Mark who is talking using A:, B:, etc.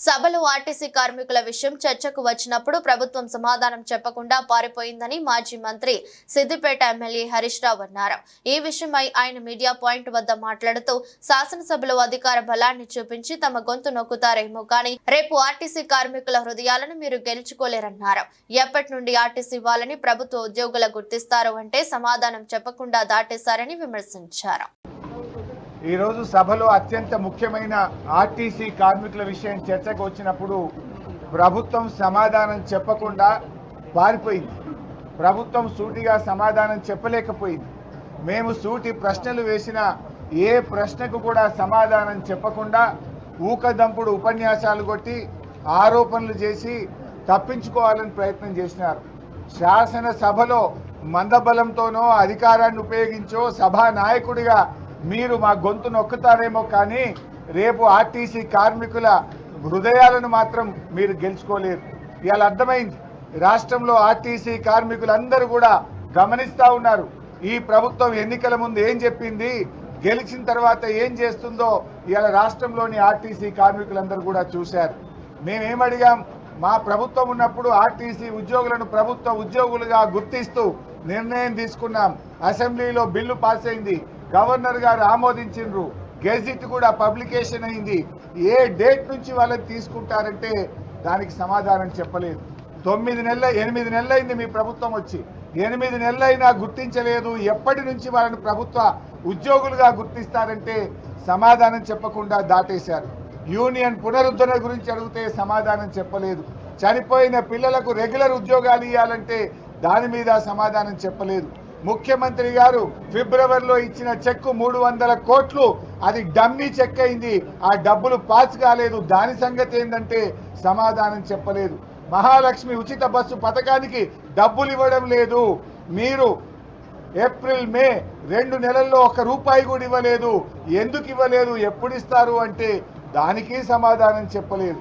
A: సభలో ఆర్టీసీ కార్మికుల విషయం చర్చకు వచ్చినప్పుడు ప్రభుత్వం సమాధానం చెప్పకుండా పారిపోయిందని మాజీ మంత్రి సిద్దిపేట ఎమ్మెల్యే హరీష్ రావు అన్నారు. ఈ విషయమై ఆయన మీడియా పాయింట్ వద్ద మాట్లాడుతూ శాసనసభలో అధికార బలాన్ని చూపించి తమ గొంతు నొక్కుతారేమో కానీ రేపు ఆర్టీసీ కార్మికుల హృదయాలను మీరు గెలుచుకోలేరన్నారు. ఎప్పటి నుండి ఆర్టీసీ వాళ్ళని ప్రభుత్వ ఉద్యోగుల గుర్తిస్తారు అంటే సమాధానం చెప్పకుండా దాటేశారని విమర్శించారు.
B: ఈరోజు సభలో అత్యంత ముఖ్యమైన ఆర్టీసీ కార్మికుల విషయం చర్చకు వచ్చినప్పుడు ప్రభుత్వం సమాధానం చెప్పకుండా పారిపోయింది. ప్రభుత్వం సూటిగా సమాధానం చెప్పలేకపోయింది. మేము సూటి ప్రశ్నలు వేసిన ఏ ప్రశ్నకు కూడా సమాధానం చెప్పకుండా ఊకదంపుడు ఉపన్యాసాలు కొట్టి ఆరోపణలు చేసి తప్పించుకోవాలని ప్రయత్నం చేసినారు. శాసనసభలో మందబలంతోనో అధికారాన్ని ఉపయోగించో సభా నాయకుడిగా మీరు మా గొంతు నొక్కుతారేమో కానీ రేపు ఆర్టీసీ కార్మికుల హృదయాలను మాత్రం మీరు గెలుచుకోలేరు. ఇవాళ అర్థమైంది. రాష్ట్రంలో ఆర్టీసీ కార్మికులందరూ కూడా గమనిస్తూ ఉన్నారు. ఈ ప్రభుత్వం ఎన్నికల ముందు ఏం చెప్పింది? గెలిచిన తర్వాత ఏం చేస్తుందో ఇవాళ రాష్ట్రంలోని ఆర్టీసీ కార్మికులందరూ కూడా చూశారు. మేమేమడిగాం? మా ప్రభుత్వం ఉన్నప్పుడు ఆర్టీసీ ఉద్యోగులను ప్రభుత్వ ఉద్యోగులుగా గుర్తిస్తూ నిర్ణయం తీసుకున్నాం. అసెంబ్లీలో బిల్లు పాస్ అయింది గవర్నర్ గారు ఆమోదించిండ్రు. గెజిట్ కూడా పబ్లికేషన్ అయింది. ఏ డేట్ నుంచి వాళ్ళని తీసుకుంటారంటే దానికి సమాధానం చెప్పలేదు. తొమ్మిది నెలల ఎనిమిది నెలలైంది మీ ప్రభుత్వం వచ్చి. ఎనిమిది నెలలైనా గుర్తించలేదు. ఎప్పటి నుంచి వాళ్ళని ప్రభుత్వ ఉద్యోగులుగా గుర్తిస్తారంటే సమాధానం చెప్పకుండా దాటేశారు. యూనియన్ పునరుద్ధరణ గురించి అడిగితే సమాధానం చెప్పలేదు. చనిపోయిన పిల్లలకు రెగ్యులర్ ఉద్యోగాలు ఇవ్వాలంటే దాని మీద సమాధానం చెప్పలేదు. ముఖ్యమంత్రి గారు ఫిబ్రవరిలో ఇచ్చిన చెక్కు మూడు వందల కోట్లు. అది డమ్మీ చెక్ అయింది. ఆ డబ్బులు పాస్ కాలేదు. దాని సంగతి ఏంటంటే సమాధానం చెప్పలేదు. మహాలక్ష్మి ఉచిత బస్సు పథకానికి డబ్బులు ఇవ్వడం లేదు. మీరు ఏప్రిల్ మే రెండు నెలల్లో ఒక రూపాయి కూడా ఇవ్వలేదు. ఎందుకు ఇవ్వలేదు? ఎప్పుడు ఇస్తారు అంటే దానికి సమాధానం చెప్పలేదు.